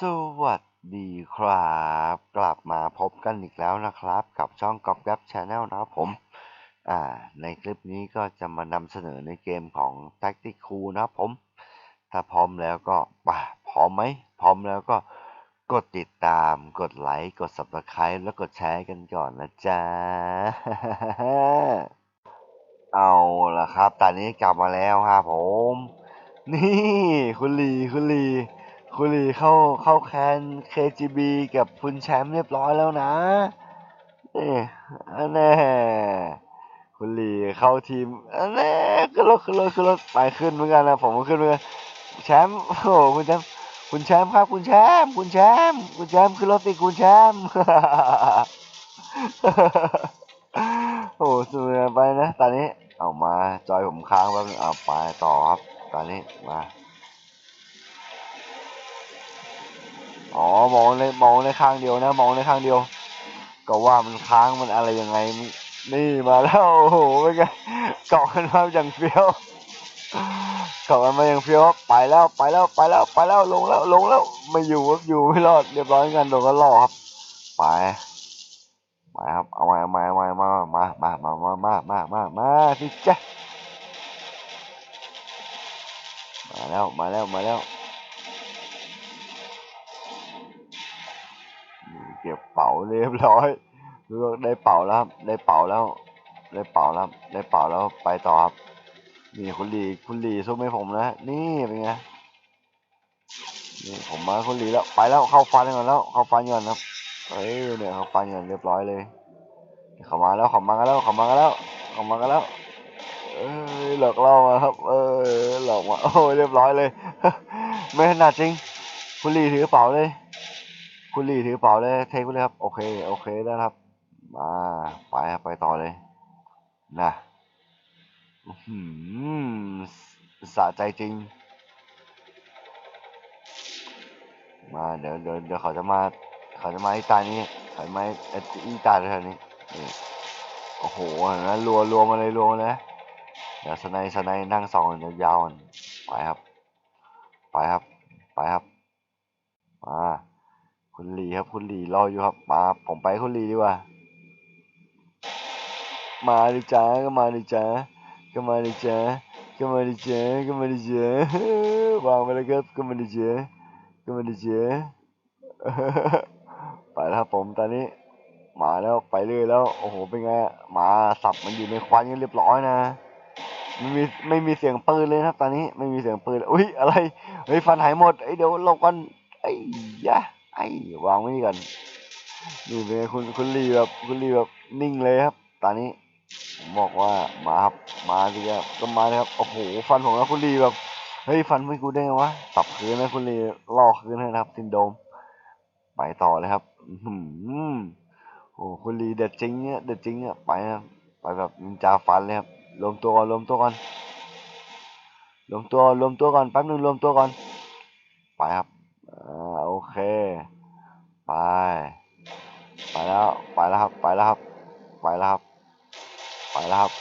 สวัสดีครับ กลับมาพบกันอีกแล้วนะครับ กับช่องกอบแก b ชาแนลนะครับผมอ่าในคลิปนี้ก็จะมานำเสนอในเกมของ Tactic Cool นะครับผม ถ้าพร้อมแล้วก็ป่ะพร้อมไหมพร้อมแล้วก็กดติดตามกดไลค์กด Subscribe แล้วกดแชร์กันก่อนนะจ๊ะ เอาละครับ ตอนนี้กลับมาแล้วครับผม นี่ คุณลีคุณลี คุณลีเข้าเข้าแคน KGB กับคุณแชมป์เรียบร้อยแล้วนะนี่อันแน่คุณลีเข้าทีมอันแน่ขึ้นรถขึ้นรถขึ้นรถไปขึ้นเหมือนกันนะผมก็ขึ้นเหมือนกันแชมป์โอ้โหคุณแชมป์คุณแชมป์ครับ คุณแชมป์คุณแชมป์คุณแชมป์ขึ้นรถสิคุณแชมป์โอ้โหสุดไปนะตอนนี้เอามาจอยผมค้างแป๊บนึงเอาไปต่อครับตอนนี้มา อ๋อมองในมองในข้างเดียวนะมองในข้างเดียว ก็ว่ามันค้างมันอะไรยังไง นี่มาแล้วโอ้โหเป็นไงเกาะกันมาอย่างเฟี้ยวเกาะกันมาอย่างเฟี้ยวไปแล้วไปแล้วไปแล้วไปแล้วลงแล้วลงแล้วไม่อยู่ครับอยู่ไม่รอดเรียบร้อยกันโดนก็ล่อครับไปไปครับเอามาเอามาเอามามามามามามามามามามาสิจ๊ะมาแล้วมาแล้วมาแล้ว เก็บเป๋าเรียบร้อยเลือกได้เป๋าแล้ว ได้เป๋าแล้ว ได้เป๋าแล้ว ได้เป๋าแล้วไปต่อครับนี่คุณลีคุณลีสู้ไม่ผมนะนี่เป็นไงนี่ผมมาคุณลีแล้วไปแล้วเข้าฟันก่อนแล้ว เข้าฟันก่อนครับเอ้ยเนี่ยเข้าฟันก่อนเรียบร้อยเลยเข้ามาแล้วเข้ามากันแล้วเข้ามากันแล้วเข้ามากันแล้วเอ้ยหลอกล่อมาครับ เออหลอกมาโอ้ยเรียบร้อยเลย ไม่ถนัดจริงคุณลีถือกระเป๋าเลย คุณลีถือกระเป๋าเลยเทคไปเลยครับ โอเค โอเคได้ครับ มาไปครับไปต่อเลยนะสะใจจริง มาเดี๋ยวเดี๋ยวเดี๋ยวเขาจะมา เขาจะมาอีตานี้เขาจะมาไอ้ตาแถวนี้นี่โอ้โหเห็นไหมรัวรัวมาเลยรัวมาเลยเดี๋ยวสไนด์สไนด์นั่งสองยาวๆก่ไปครับ ไปครับ ไปครับ มา คุณหลีครับ คุณหลีรออยู่ครับ มา ผมไปคุณหลีดีกว่า มาดิจ้าก็มาดิจ้าก็มาดิจ้าก็มาดิจ้าก็มาดิจ้าวางไปแล้วครับก็มาดิจ้าก็มาดิจ้าไปแล้วครับผมตอนนี้ มาแล้วไปเรื่อยแล้วโอ้โหเป็นไงหมาสับมันอยู่ในควันกันเรียบร้อยนะไม่มีไม่มีเสียงปืนเลยครับ ตอนนี้ไม่มีเสียงปืน อุ้ยอะไร เฮ้ยฟันหายหมดไอ้ยเดี๋ยวหลบกันไอ้ยะ ไอ้วางไว้นี่ก่อนนี่เป็นไงคุณคุณลีแบบคุณลีแบบนิ่งเลยครับ ตอนนี้บอกว่ามาครับมาสิครับก็มาครับโอ้โหฟันผมแล้วคุณลีแบบเฮ้ยฟันไม่กูได้ไงวะตับคืนนะคุณลีล่อคืนให้นะครับซินโดม ไปต่อเลยครับอื้อหือโอ้คุณลีเด็ดจริงเนี่ยเด็ดจริงเนี่ยไปนะไปแบบนินจาฟันเลยครับรวมตัวก่อนรวมตัวก่อนรวมตัวรวมตัวก่อนแป๊บนึงรวมตัวก่อนไปครับอ่า เค ไป ไปแล้ว ไปแล้วครับ ไปแล้วครับ ไปแล้วครับ ไปแล้วครับ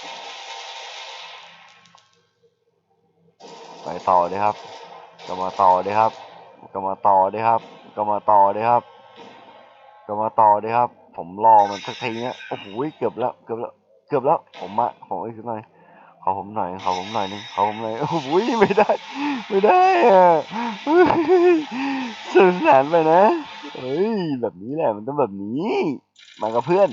ไปต่อเลยครับ ก็มาต่อเลยครับ ก็มาต่อเลยครับ ก็มาต่อเลยครับ ก็มาต่อเลยครับ ผมรอมันสักทีเนี้ย โอ้โห เกือบแล้ว เกือบแล้ว เกือบแล้ว ผมมาขออีกสักหน่อย ขอผมหน่อยขอผมหน่อยนึงขอผมหน่อยโอ้โหไม่ได้ ไม่ได้อะสนุกสนานไปนะเฮ้ยแบบนี้แหละมันต้องแบบนี้ มากับเพื่อน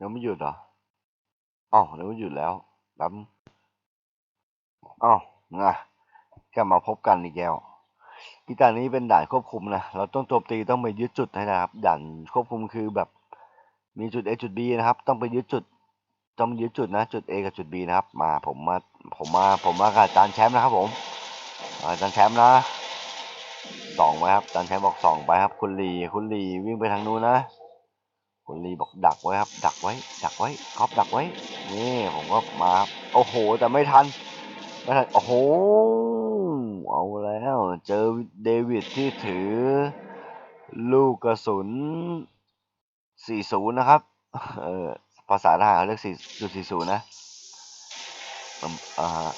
ยังไม่หยุดเหรออ้าวนึกว่หยุดแล้วแป๊บนึงอ้าวไงกลับมาพบกันอีกแล้วอีตานี้เป็นด่านควบคุมนะ เราต้องโจมตีต้องไปยึดจุดให้ได้ครับ ด่านควบคุมคือแบบมีจุด A จุด B นะครับ ต้องไปยึดจุดต้องยึดจุดนะ จุด A กับจุด B นะครับ มาผมมาผมมาผมมากับอาจารย์แชมป์นะครับผมอาจารย์แชมป์นะสองไปครับอาจารย์แชมป์บอกสองไปครับ คุณลีคุณลีวิ่งไปทางนู้นนะ คุณลีบอกดักไว้ครับ ดักไว้ ดักไว้คอบดักไว้ นี่ผมก็มาครับโอ้โห แต่ไม่ทัน ไม่ทัน โอ้โห เอาแล้ว เจอเดวิดที่ถือ ลูกกระสุน 40 นะครับ เออภาษาทหารเขาเรียก4จุด40 นะ อ่าฮะ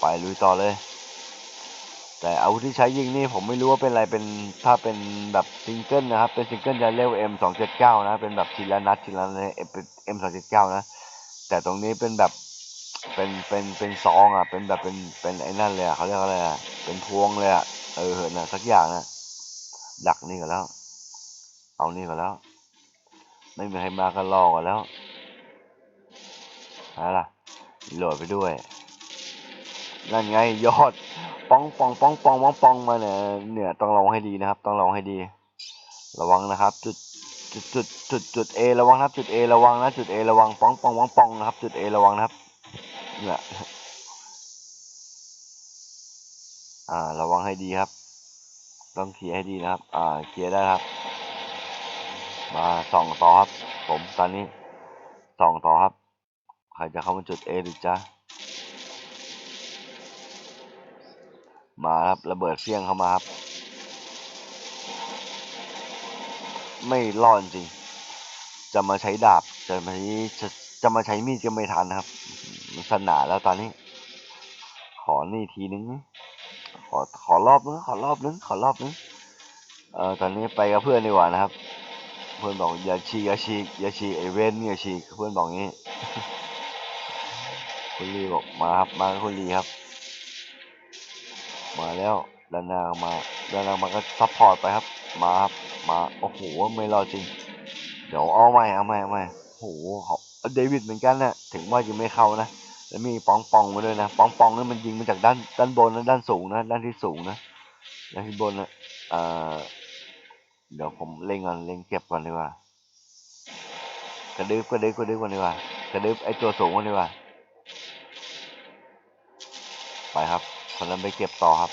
ไปลุยต่อเลย แต่อาวุธที่ใช้ยิงนี่ผมไม่รู้ว่าเป็นอะไรเป็นถ้าเป็นแบบซิงเกิลนะครับ เป็นซิงเกิลจะเรียกว่า M279 นะเป็นแบบทีละนัดทีละนัด M279 นะแต่ตรงนี้เป็นแบบเป็นเป็นเป็นซองอะเป็นแบบเป็นเป็นไอ้นั่นเลยอะเขาเรียกอะไรอะเป็นพวงเลยอะเออเหินอะสักอย่างนะดักนี่ก็แล้ว เอานี่ก็แล้ว ไม่มีใครมากันรอกันแล้วอะไรล่ะโหลดไปด้วยนั่นไงยอด ปองปองปองปองปองปองมาเนี่ยเนี่ยต้องลองให้ดีนะครับ ต้องลองให้ดี ระวังนะครับ จุดจุดจุดจุดจุดเอระวังนะครับจุดเอระวังนะจุดเอระวังปองปองปองปองนะครับ จุดเอระวังนะครับเนี่ยอ่า ระวังให้ดีครับ ต้องเคลียร์ให้ดีนะครับ อ่าเคลียร์ได้ครับ มาส่องต่อครับ ผมตอนนี้ส่องต่อครับ ใครจะเข้ามาจุดเอหรือจ้า มาครับระเบิดเฟี้ยงเข้ามาครับ ไม่รอดจริง จะมาใช้ดาบจะมาใช้จะจะมาใช้มีดก็ไม่ทันนะครับมันสนาแล้วตอนนี้ ขอนี่ทีนึงขอขอรอบนึงขอรอบนึงขอรอบนึงเอ่อตอนนี้ไปกับเพื่อนดีกว่านะครับ เพื่อนบอกอย่าฉีกอย่าฉีกอย่าฉีกไอเวนอย่าฉีกเพื่อนบอกงี้คุณลีบอกมาครับมาคุณลีครับ มาแล้วด้านนาก็มาด้านน้ามาก็ซัพพอร์ตไปครับ มาครับ มาโอ้โหไม่รอจริง เดี๋ยวเอาใหม่เอาใหม่เอาใหม่โอ้โหเขาเดวิดเหมือนกันนะถึงว่ายังไม่เข้านะแล้วมีปองปองมาด้วยนะปองปองนี่มันยิงมาจากด้านด้านบนนะด้านสูงนะด้านที่สูงนะด้านที่บนนะเอ่อเดี๋ยวผมเล็งก่อนเล็งเก็บก่อนดีกว่ากระดึบกระดึบกระดึบก่อนดีกว่ากระดึบไอตัวสูงก่อนดีกว่าไปครับ คนนั้นไปเก็บต่อครับ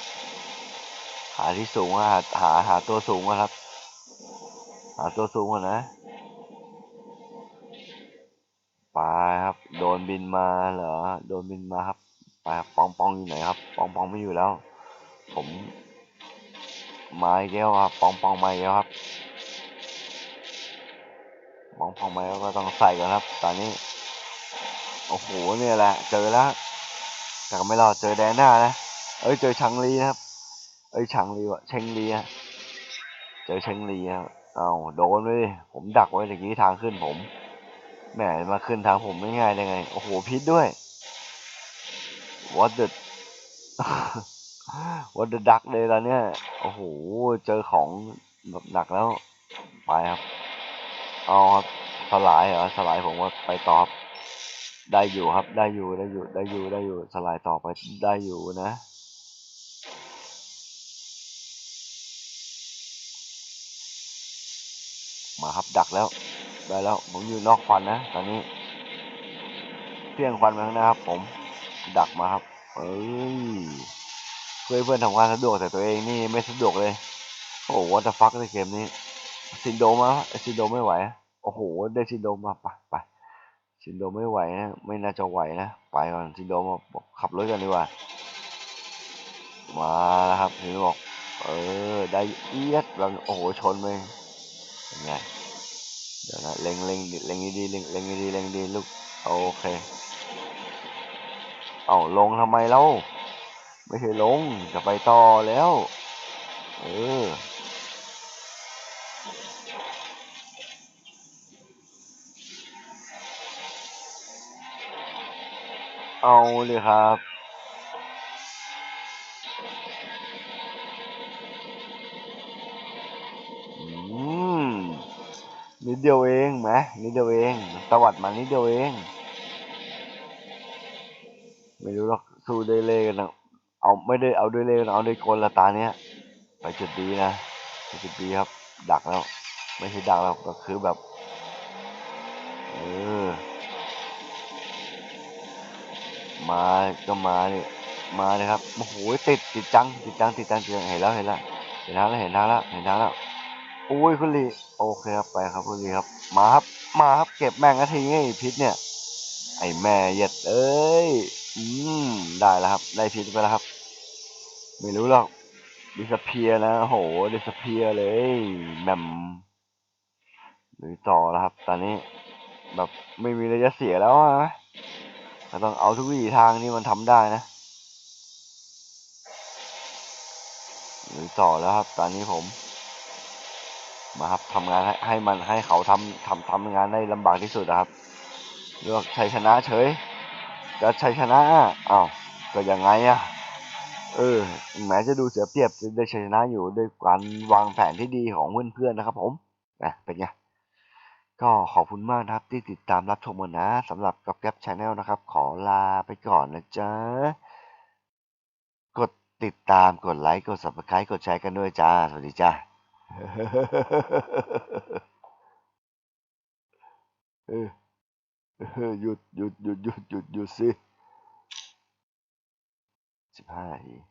หาที่สูงอะหาหาหาตัวสูงอะครับ หาตัวสูงก่อนนะไปครับ โดนบินมาเหรอโดนบินมาครับไปปองปองอยู่ไหนครับ ปองปองไม่อยู่แล้ว ผมมาอีกแล้วครับปองปองมาแล้วครับปองปองมาแล้วก็ต้องใส่กันครับ ตอนนี้โอ้โหเนี่ยแหละ เจอแล้วแต่ก็ไม่รอดเจอแดนหน้านะ เอ้ยเจอชังลีครับ เอ้ยชังลีวะเชงลีอะเจอเชงลีครับเอาโดนเลยผมดักไว้ตะกี้ทางขึ้นผมแหมมาขึ้นทางผมไม่ง่ายได้ไง โอ้โหพิษด้วย what the what the duck เลยตอนเนี้ยโอ้โหเจอของแบบหนักแล้วไปครับเอาครับสลายเหรอสลายผมว่าไปตอบได้อยู่ครับได้อยู่ได้อยู่ได้อยู่ได้อยู่สลายต่อไปได้อยู่นะ มาครับดักแล้ว ได้แล้ว ผมอยู่นอกควันนะ ตอนนี้เพียงควันมาข้างหน้าครับผม ดักมาครับ เอ้ยเพื่อให้เพื่อนทำงานสะดวกแต่ตัวเองนี่ไม่สะดวกเลย โอ้โหวัตฟักในเกมนี้ซินโดมาซินโดไม่ไหว โอ้โห ได้ซินโดมาไปไปซินโดไม่ไหวนะ ไม่น่าจะไหวนะ ไปก่อนซินโดมาขับรถกันดีกว่า มาครับซินโดบอก เออ ได้เอียดแล้วโอ้โห ชนไป ยังไงเดี๋ยวนะเล็งเล็งเล็งดีเล็งเล็งดีเล็งดีลูกโอเคเอาลงทำไมเล่าไม่ใช่ลงจะไปต่อแล้วเออเอาเลยครับ นิดเดียวเองไหมนิดเดียวเองตวัดมานิดเดียวเอง ไม่รู้หรอกสู้ได้เลยกันนะเอาเอาไม่ได้เอาด้วยเล่ห์นเอาด้วยกลละตาเนี้ยไปจุดดีนะไปจุดดีครับ ดักแล้ว ไม่ใช่ดักแล้วก็คือแบบเออมาก็มาเนี่ยมาเลยครับโอ้โหติดติดจังติดจังติดจังติดจังเห็นแล้วเห็นแล้วเห็นทางแล้วเห็นทางแล้วเห็นทางแล้ว โอ้ยคุณลีโอเคครับไปครับคุณลีครับ มาครับ มาครับเก็บแม่งนาทีไงไอ้พิษเนี่ย ไอแม่เหย็ดเอ้ย อืมได้แล้วครับ ได้พิษไปแล้วครับ ไม่รู้หรอกดิสเพียนะโหดิสเพียเลยแหมมหรือต่อแล้วครับ ตอนนี้แบบไม่มีอะไรจะเสียแล้วอะเราต้องเอาทุกวิถีทางที่มันทำได้นะหรือต่อแล้วครับ ตอนนี้ผม มาครับทำงานให้ให้มันให้เขาทำทำทำงานได้ลำบากที่สุดนะครับเลือกชัยชนะเฉยจะชัยชนะอ้าวก็ยังไงอะเออแม้จะดูเสียเปรียบได้ชัยชนะอยู่ด้วยการวางแผนที่ดีของเพื่อนๆนะครับ ผมนะเป็นไงก็ขอบคุณมากนะครับที่ติดตามรับชมกันนะสำหรับกับแก๊ปชาแนลนะครับ ขอลาไปก่อนนะจ๊ะ กดติดตามกดไลค์ กด subscribe กดแชร์กันด้วยจ้า สวัสดีจ้า หยุดหยุดหยุดหยุดหยุดหยุดสิสิบห้านาที